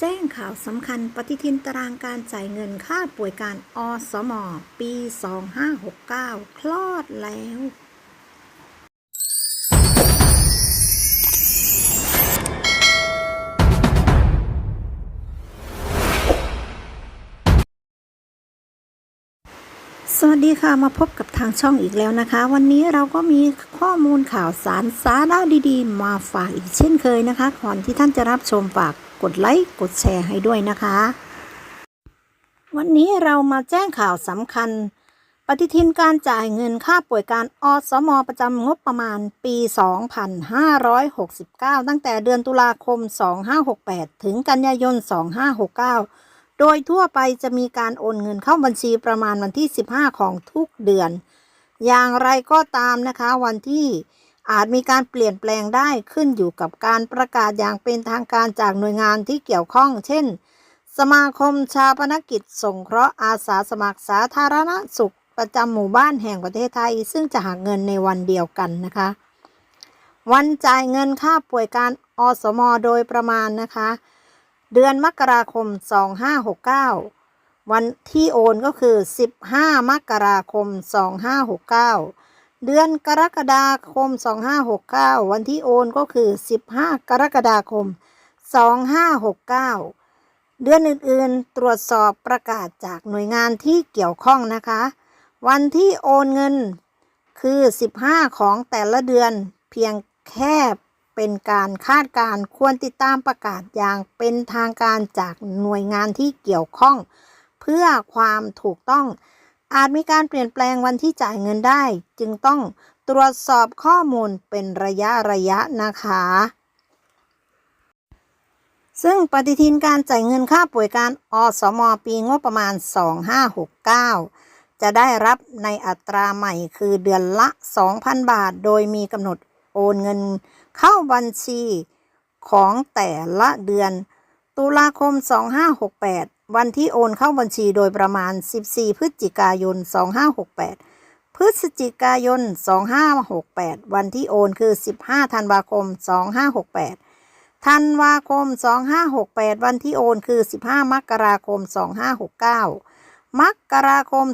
แจ้งข่าวสำคัญปฏิทินตารางการจ่ายเงินค่าป่วยการอสม ปี 2569 คลอดแล้ว สวัสดีค่ะมาพบกับทางช่องอีกแล้วนะคะ วันนี้เราก็มีข้อมูลข่าวสารสาระดีๆ มาฝากอีกเช่นเคยนะคะก่อนที่ท่านจะรับชมฝาก กดไลค์ กดแชร์ให้ด้วยนะคะ วันนี้เรามาแจ้งข่าวสำคัญ ปฏิทินการจ่ายเงินค่าป่วยการอสมประจำงบประมาณปี 2569 ตั้งแต่เดือนตุลาคม 2568 ถึงกันยายน 2569 โดยทั่วไปจะมีการโอนเงินเข้าบัญชีประมาณวันที่ 15 ของทุกเดือน อย่างไรก็ตามนะคะวันที่ อาจมีการเปลี่ยนแปลงได้ขึ้นอยู่กับการประกาศอย่างเป็นทางการจากหน่วยงานที่เกี่ยวข้อง เช่น สมาคมชาปนกิจสงเคราะห์อาสาสมัครสาธารณสุขประจำหมู่บ้านแห่งประเทศไทย ซึ่งจะหักเงินในวันเดียวกันนะคะ วันจ่ายเงินค่าป่วยการอสมโดยประมาณนะคะ เดือนมกราคม 2569 วันที่โอนก็คือ 15 มกราคม 2569 เดือนกรกฎาคม 2569 วันที่โอนก็คือ 15 กรกฎาคม 2569 เดือนอื่นๆ ตรวจสอบประกาศจากหน่วยงานที่เกี่ยวข้องนะคะ วันที่โอนเงินคือ 15 ของแต่ละเดือนเพียงแค่เป็นการคาดการณ์ควรติดตามประกาศอย่างเป็นทางการจากหน่วยงานที่เกี่ยวข้อง เพื่อความถูกต้อง อาจมีการเปลี่ยนแปลงวันที่จ่ายเงินได้ จึงต้องตรวจสอบข้อมูลเป็นระยะระยะนะคะ ซึ่งปฏิทินการจ่ายเงินค่าป่วยการอสมปีงบประมาณ 2569 จะได้รับในอัตราใหม่คือเดือนละ 2,000 บาท โดยมีกำหนดโอนเงินเข้าบัญชีของแต่ละเดือน ตุลาคม 2568 วันที่โอนเข้าบัญชีโดยประมาณ 14 พฤศจิกายน 2568 พฤศจิกายน 2568 วันที่โอนคือ 15 ธันวาคม 2568 ธันวาคม 2568 วันที่โอนคือ 15 มกราคม 2569 มกราคม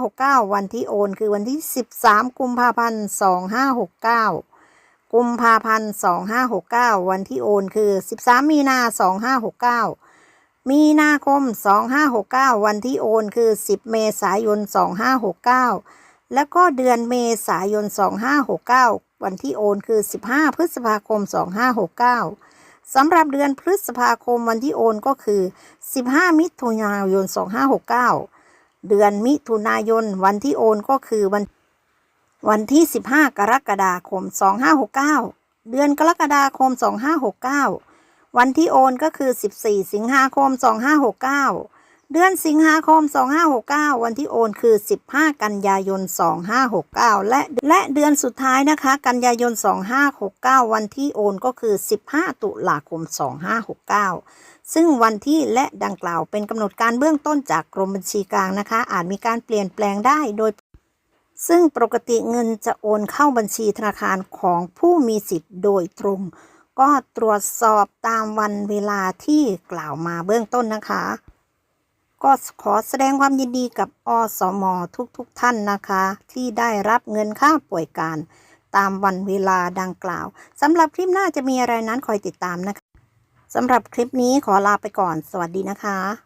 2569 วันที่โอนคือวันที่ 13 กุมภาพันธ์ 2569 กุมภาพันธ์ 2569 วันที่โอนคือ 13 มีนา 2569 มีนาคม 2569 วันที่โอนคือ 10 เมษายน 2569 แล้วก็เดือนเมษายน 2569 วันที่โอนคือ 15 พฤษภาคม 2569 สำหรับเดือนพฤษภาคมวันที่โอนก็คือ 15 มิถุนายน 2569 เดือนมิถุนายนวันที่โอนก็คือวันวันที่ 15 กรกฎาคม 2569 เดือนกรกฎาคม 2569 วันที่โอนก็คือ 14 สิงหาคม 2569 เดือนสิงหาคม 2569 วันที่โอนคือ 15 กันยายน 2569 และและเดือนสุดท้ายนะคะ กันยายน 2569 วันที่โอนก็คือ 15 ตุลาคม 2569 ซึ่งวันที่และดังกล่าวเป็นกำหนดการเบื้องต้นจากกรมบัญชีกลางนะคะ อาจมีการเปลี่ยนแปลงได้โดยซึ่งปกติเงินจะโอนเข้าบัญชีธนาคารของผู้มีสิทธิ์โดยตรง ก็ตรวจสอบตามวันเวลาที่กล่าวมาเบื้องต้นนะคะ ก็ขอแสดงความยินดีกับอสมทุกๆทท่านนะคะ ที่ได้รับเงินค่าป่วยการตามวันเวลาดังกล่าวสำหรับคลิปหน้าจะมีอะไรนั้นคอยติดตามนะคะสำหรับคลิปนี้ขอลาไปก่อน สวัสดีนะคะ